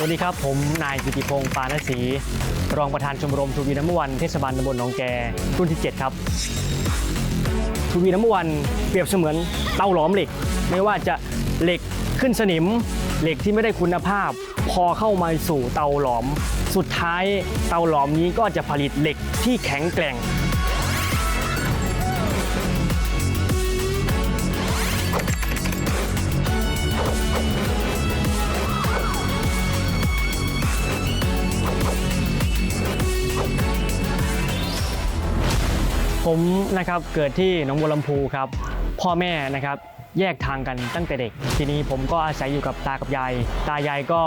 สวัสดีครับ ผมนายกิติพงศ์ปานศรีรองประธานชมรมทูบีน้ำวันเทศบาลตำบลหนองแกรุ่นที่ 7 ครับทูบีน้ำวันเปรียบเสมือนเตาหลอมเหล็ก ไม่ว่าจะเหล็กขึ้นสนิม เหล็กที่ไม่ได้คุณภาพ พอเข้ามาสู่เตาหลอม สุดท้ายเตาหลอมนี้ก็จะผลิตเหล็กที่แข็งแกร่ง ผมนะครับเกิดที่หนองบัวลำพูครับ พ่อแม่นะครับแยกทางกันตั้งแต่เด็ก ทีนี้ผมก็อาศัยอยู่กับตากับยาย ตายายก็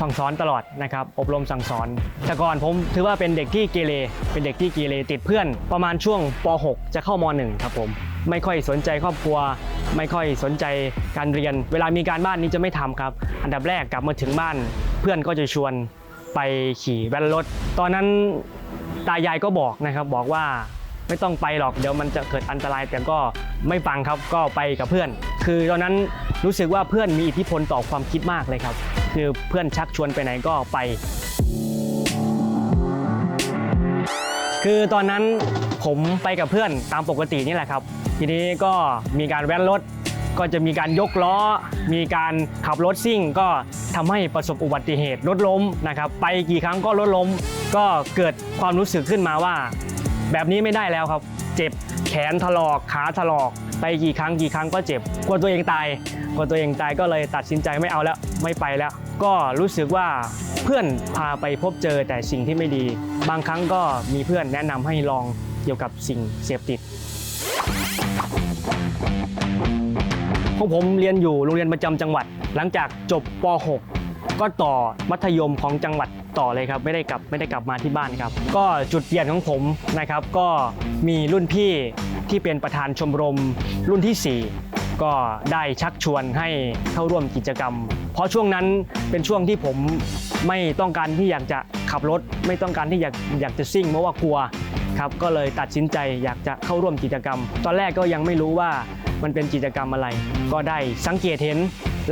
สั่งสอนตลอดนะครับ อบรมสั่งสอน แต่ก่อนผมถือว่าเป็นเด็กที่เกเร เป็นเด็กที่เกเรติดเพื่อน ประมาณช่วงป .6 จะเข้าม .1 ครับผม ไม่ค่อยสนใจครอบครัว ไม่ค่อยสนใจการเรียน เวลามีการบ้านนี้จะไม่ทำครับ อันดับแรกกลับมาถึงบ้าน เพื่อนก็จะชวนไปขี่แว้นรถ ตอนนั้นตายายก็บอกนะครับบอกว่า ไม่ต้องไปหรอกเดี๋ยวมันจะเกิดอันตรายแต่ก็ไม่ฟังครับก็ไปกับเพื่อน คือตอนนั้นรู้สึกว่าเพื่อนมีอิทธิพลต่อความคิดมากเลยครับ คือเพื่อนชักชวนไปไหนก็ไป คือตอนนั้นผมไปกับเพื่อนตามปกตินี่แหละครับ ทีนี้ก็มีการแว้นรถก็จะมีการยกล้อ มีการขับรถซิ่ง ก็ทำให้ประสบอุบัติเหตุรถล้มนะครับ ไปกี่ครั้งก็รถล้ม ก็เกิดความรู้สึกขึ้นมาว่า แบบนี้ไม่ได้แล้วครับ เจ็บแขนถลอกขาถลอกไปกี่ครั้งกี่ครั้งก็เจ็บกลัวตัวเองตายกลัวตัวเองตายก็เลยตัดสินใจไม่เอาแล้วไม่ไปแล้ว ก็รู้สึกว่าเพื่อนพาไปพบเจอแต่สิ่งที่ไม่ดี บางครั้งก็มีเพื่อนแนะนำให้ลองเกี่ยวกับสิ่งเสพติดของผมเรียนอยู่โรงเรียนประจำจังหวัด หลังจากจบป .6 ก็ต่อมัธยมของจังหวัดต่อเลยครับ ไม่ได้กลับไม่ได้กลับมาที่บ้านครับ ก็จุดเปลี่ยนของผมนะครับ ก็มีรุ่นพี่ที่เป็นประธานชมรมรุ่นที่ 4 ก็ได้ชักชวนให้เข้าร่วมกิจกรรม เพราะช่วงนั้นเป็นช่วงที่ผมไม่ต้องการที่อยากจะขับรถ ไม่ต้องการที่อยากอยากจะซิ่งเพราะว่ากลัวครับก็เลยตัดสินใจอยากจะเข้าร่วมกิจกรรม ตอนแรกก็ยังไม่รู้ว่ามันเป็นกิจกรรมอะไร ก็ได้สังเกตเห็น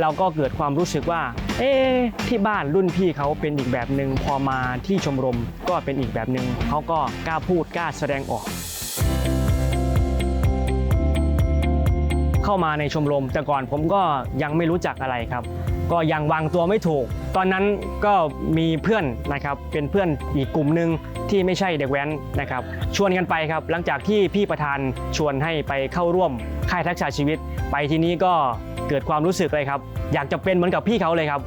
เราก็เกิดความรู้สึกว่า เอ๊ที่บ้านรุ่นพี่เขาเป็นอีกแบบหนึ่งพอมาที่ชมรมก็เป็นอีกแบบหนึ่งเขาก็กล้าพูดกล้าแสดงออก เข้ามาในชมรม แต่ก่อนผมก็ยังไม่รู้จักอะไรครับ ก็ยังวางตัวไม่ถูก ตอนนั้นก็มีเพื่อนนะครับเป็นเพื่อนอีกกลุ่มหนึ่งที่ไม่ใช่เด็กแว้นนะครับชวนกันไปครับ หลังจากที่พี่ประธานชวนให้ไปเข้าร่วมค่ายทักษะชีวิต ไปทีนี้ก็ เกิดความรู้สึกเลยครับ อยากจะเป็นเหมือนกับพี่เขาเลยครับ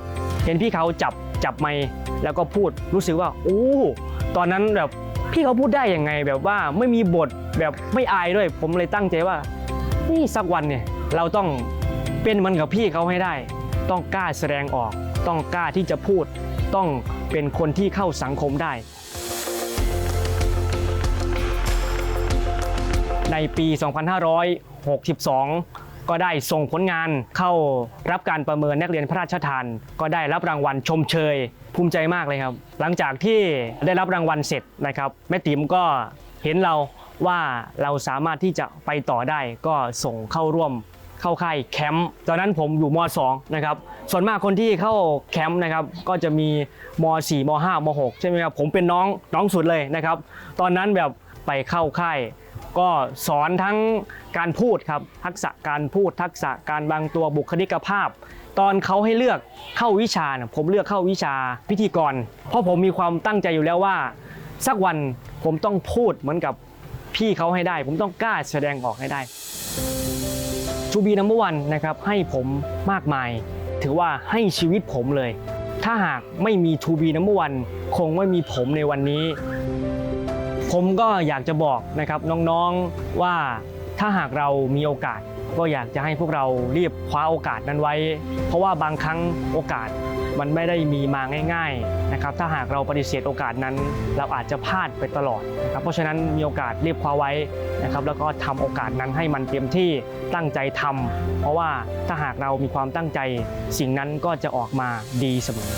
เห็นพี่เขาจับจับไมค์แล้วก็พูดรู้สึกว่าโอ้ตอนนั้นแบบพี่เขาพูดได้ยังไงแบบว่าไม่มีบทแบบไม่อายด้วย ผมเลยตั้งใจว่านี่สักวันเนี่ยเราต้องเป็นเหมันกับพี่เขาให้ได้ ต้องกล้าแสดงออก ต้องกล้าที่จะพูด ต้องเป็นคนที่เข้าสังคมได้ ในปี 2562 ก็ได้ส่งผลงานเข้ารับการประเมินนักเรียนพระราชทาน ก็ได้รับรางวัลชมเชย ภูมิใจมากเลยครับ หลังจากที่ได้รับรางวัลเสร็จนะครับแม่ติ๋มก็เห็นเราว่าเราสามารถที่จะไปต่อได้ก็ส่งเข้าร่วมเข้าค่ายแคมป์ตอนนั้นผมอยู่ม .2 นะครับส่วนมากคนที่เข้าแคมป์นะครับก็จะมีม .4 ม .5 ม .6 ใช่ไหมครับผมเป็นน้องน้องสุดเลยนะครับ ตอนนั้นแบบไปเข้าค่าย ก็สอนทั้งการพูดครับทักษะการพูดทักษะการวางตัวบุคลิกภาพ ตอนเขาให้เลือกเข้าวิชาเนี่ยผมเลือกเข้าวิชาพิธีกร เพราะผมมีความตั้งใจอยู่แล้วว่า สักวันผมต้องพูดเหมือนกับพี่เขาให้ได้ ผมต้องกล้าแสดงออกให้ได้ชูบีนัมเบอร์วันนะครับให้ผมมากมาย ถือว่าให้ชีวิตผมเลย ถ้าหากไม่มีทูบีนัมเบอร์วันคงไม่มีผมในวันนี้ ผมก็อยากจะบอกนะครับน้องๆว่าถ้าหากเรามีโอกาส ก็อยากจะให้พวกเรารีบคว้าโอกาสนั้นไว้ เพราะว่าบางครั้งโอกาสมันไม่ได้มีมาง่ายๆนะครับถ้าหากเราปฏิเสธโอกาสนั้น เราอาจจะพลาดไปตลอดนะครับเพราะฉะนั้นมีโอกาสรีบคว้าไว้นะครับแล้วก็ทำโอกาสนั้นให้มันเต็มที่ตั้งใจทำเพราะว่าถ้าหากเรามีความตั้งใจสิ่งนั้นก็จะออกมาดีเสมอ